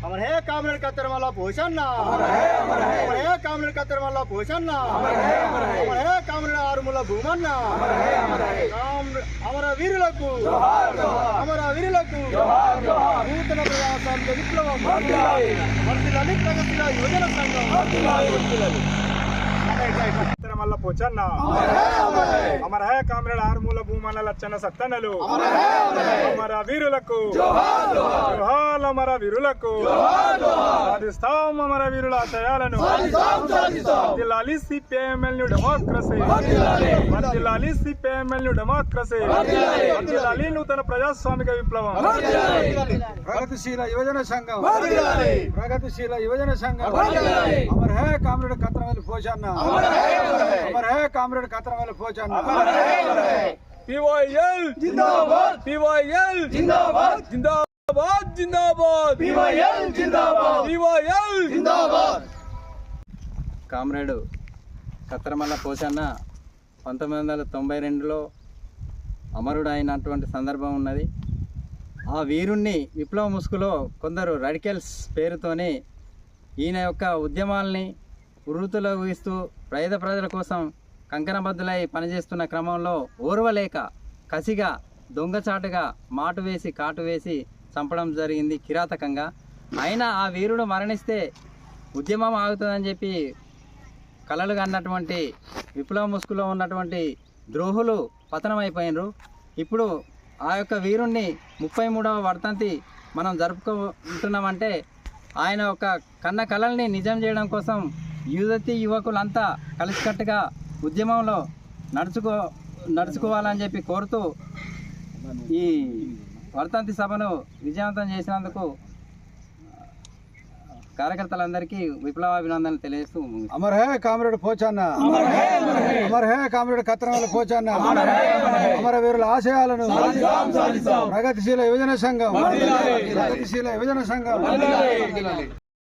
అమర్ హే కామ్రేడ్ కత్తెరమల్ల పోషన్న అమర్ హే కామ్రేడ్ కత్తెరమల్ల పోషన్న అమర్ హే కామ్రేడ్ ఆరుముల భూమన్న కామ్రే- అమర వీరులకు అమర వీరులకు నూతన ప్రజాస్వామ్య విప్లవం వర్ధిల్లాలి ప్రగతిశీల యువజన సంఘం మల్ల పోచన్న. కామ్రేడ్ ఆరుమూల భూమల లచ్చన్న సత్తన్నలు అమర వీరులకు. అమర వీరులకు. సాధిస్తాం అమర వీరుల ఆశయాలను. వర్ధిల్లాలి సిపిఎంఎల్ న్యూ డెమోక్రసీ. వర్ధిల్లాలి సిపిఎంఎల్ న్యూ డెమోక్రసీ నూతన ప్రజాస్వామిక విప్లవం. ప్రగతిశీల యువజన సంఘం. ప్రగతిశీల యువజన సంఘం. అమర్ హే కామ్రేడ్ కత్రవేలు పోచన్న అమర్ హే కామ్రేడ్ కత్రవేలు పోచన్న పివైఎల్ జిందాబాద్. పివైఎల్ జిందాబాద్. జిందాబాద్ జిందాబాద్. పివైఎల్ జిందాబాద్. పివైఎల్ జిందాబాద్. కామ్రేడు కత్తరమల్ల పోచన్న పంతొమ్మిది వందల తొంభై రెండులో అమరుడు అయినటువంటి సందర్భం ఉన్నది. ఆ వీరుణ్ణి విప్లవ ముసుగులో కొందరు రడికల్స్ పేరుతోని ఈయన యొక్క ఉద్యమాల్ని వృత్తులో వీస్తూ పేద ప్రజల కోసం కంకణబద్దులై పనిచేస్తున్న క్రమంలో ఓర్వలేక కసిగా దొంగచాటుగా మాటు వేసి కాటు వేసి చంపడం జరిగింది కిరాతకంగా. అయినా ఆ వీరుడు మరణిస్తే ఉద్యమం ఆగుతుందని చెప్పి కలలుగా అన్నటువంటి విప్లవ ముసుగులో ఉన్నటువంటి ద్రోహులు పతనమైపోయినరు. ఇప్పుడు ఆ యొక్క వీరుణ్ణి ముప్పై మూడవ వర్తంతి మనం జరుపుకుంటున్నామంటే ఆయన ఒక కన్న కళల్ని నిజం చేయడం కోసం యువతి యువకులంతా కలిసికట్టుగా ఉద్యమంలో నడుచుకో నడుచుకోవాలని చెప్పి కోరుతూ ఈ వర్ధంతి సభను విజయవంతం చేసినందుకు కార్యకర్తలందరికీ విప్లవాభినందనలు తెలియజేస్తూ. అమర్ హే కామ్రేడ్ పోచన్న. అమర్ హే కామ్రేడ్. కత్రవేలు పోచన్న. అమర వీరుల ఆశయాలను ప్రగతిశీల యువజన సంఘం. ప్రగతిశీల యువజన సంఘం.